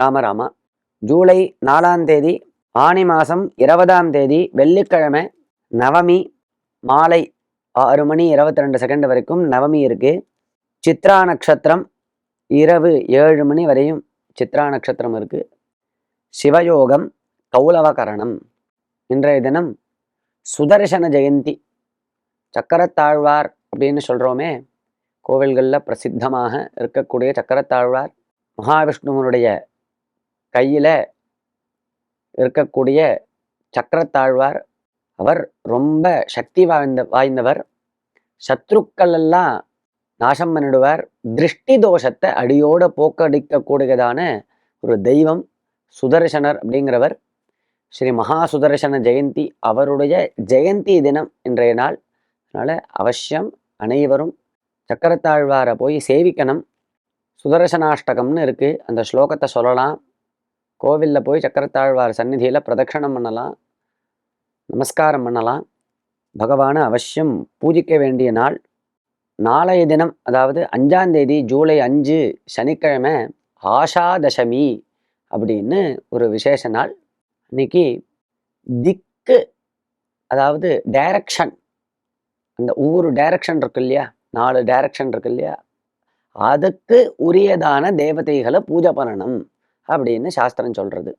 ராமராமா ஜூலை நாலாம் தேதி ஆனி மாதம் இருபதாம் தேதி வெள்ளிக்கிழமை நவமி மாலை ஆறு மணி இருபத்தி ரெண்டு செகண்ட் வரைக்கும் நவமி இருக்கு. சித்ரா நட்சத்திரம் இரவு ஏழு மணி வரையும் சித்ரா நட்சத்திரம் இருக்குது சிவயோகம் கௌலவகரணம். இன்றைய தினம் சுதர்சன ஜெயந்தி. சக்கரத்தாழ்வார் அப்படின்னு சொல்கிறோமே கோவில்களில் பிரசித்தமாக இருக்கக்கூடிய சக்கரத்தாழ்வார் மகாவிஷ்ணுவனுடைய கையில் இருக்கக்கூடிய சக்கரத்தாழ்வார் அவர் ரொம்ப சக்தி வாய்ந்த வாய்ந்தவர். சத்ருக்கள் எல்லாம் நாசம் பண்ணிடுவார். திருஷ்டி தோஷத்தை அடியோட போக்கடிக்கக்கூடியதான ஒரு தெய்வம் சுதர்சனர் அப்படிங்கிறவர். ஸ்ரீ மகா சுதர்சன ஜெயந்தி அவருடைய ஜெயந்தி தினம் இன்றைய நாள். அதனால் அவசியம் அனைவரும் சக்கரத்தாழ்வாரை போய் சேவிக்கணும். சுதர்சனாஷ்டகம்னு இருக்குது அந்த ஸ்லோகத்தை சொல்லலாம். கோவிலில் போய் சக்கரத்தாழ்வார் சந்நிதியில் பிரதட்சணம் பண்ணலாம் நமஸ்காரம் பண்ணலாம். பகவானை அவசியம் பூஜிக்க வேண்டிய நாள் நாளைய தினம் அதாவது அஞ்சாந்தேதி ஜூலை அஞ்சு சனிக்கிழமை ஆஷாதசமி அப்படின்னு ஒரு விசேஷ நாள். இன்னைக்கு திக்கு அதாவது டைரக்ஷன் அந்த ஒவ்வொரு டைரக்ஷன் இருக்கு இல்லையா நாலு டைரக்ஷன் இருக்கு இல்லையா அதுக்கு உரியதான தேவதைகளை பூஜை பண்ணணும். அப்படின்னு சாஸ்திரம் சொல்கிறது